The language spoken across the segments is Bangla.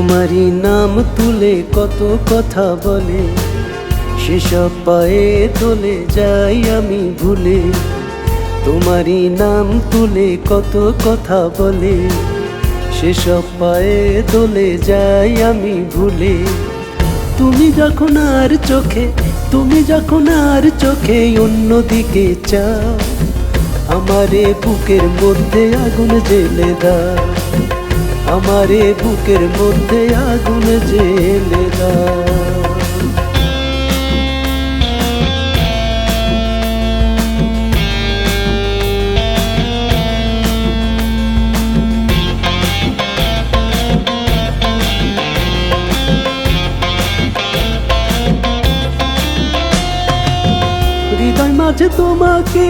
তোমারই নাম তুলে কত কথা বলে, সেসব পায়ে তোলে যাই আমি ভুলে। তোমারই নাম তুলে কত কথা বলে, সেসব পায়ে তোলে যাই আমি ভুলে। তুমি যখন আর চোখে, তুমি যখন আর চোখে অন্যদিকে চাও, আমারে বুকের মধ্যে আগুন জেলে দাও। আমারে বুকের মধ্যে আগুন জেলে দাও। হৃদয় মাঝে তোমাকে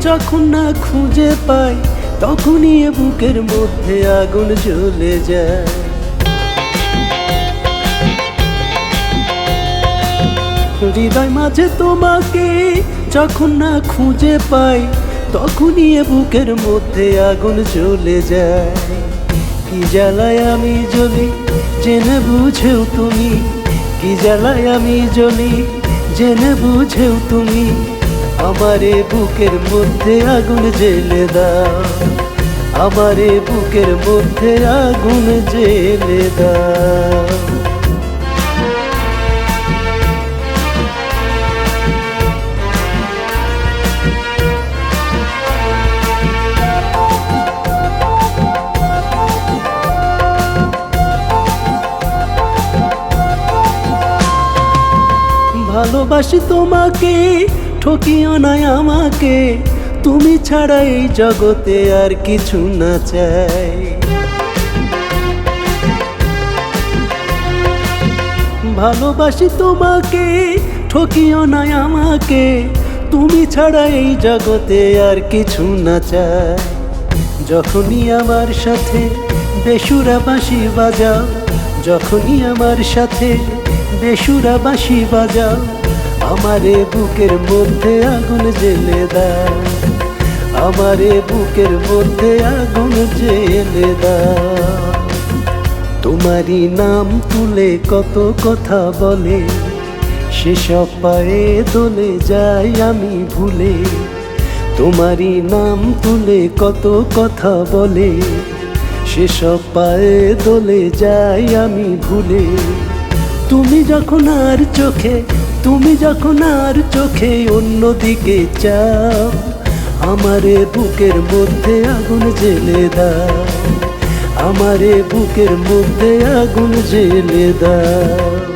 যখন না খুঁজে পাই তখনই বুকের মধ্যে আগুন জ্বলে যায়। হৃদয় মাঝে তোমাকে যখন না খুঁজে পাই, তখনই বুকের মধ্যে আগুন জ্বলে যায়। কি জ্বালায় আমি জ্বলি, জেনে বুঝেও তুমি? কি জ্বালায় আমি জ্বলি, জেনে বুঝেও তুমি? আমারে বুকের মধ্যে আগুন জেলে দাও। আমারে বুকের মধ্যে আগুন জেলে দাও। ভালোবাসি তোমাকে ঠকিও নাই আমাকে, তুমি ছাড়া এই জগতে আর কিছু না চাই। ভালোবাসি তোমাকে, ঠকিও নাই আমাকে, তুমি ছাড়া এই জগতে আর কিছু না চাই। যখনই আমার সাথে বেসুরা বাঁশি বাজাও, যখনই আমার সাথে বেসুরা বাঁশি বাজাও আমারে বুকের মধ্যে আগুন জেলে দাও। আমারে বুকের মধ্যে আগুন জেলে দাও। তোমারই নাম তুলে কত কথা বলে, সেসব পায়ে দোলে যাই আমি ভুলে। তোমারই নাম তুলে কত কথা বলে, সেসব পায়ে দোলে যাই আমি ভুলে। তুমি যখন আর চোখে তুমি যখন আর চোখে অন্যদিকে চাও, আমারে বুকের মধ্যে আগুন জেলে দা আমারে বুকের মধ্যে আগুন জেলে দাও।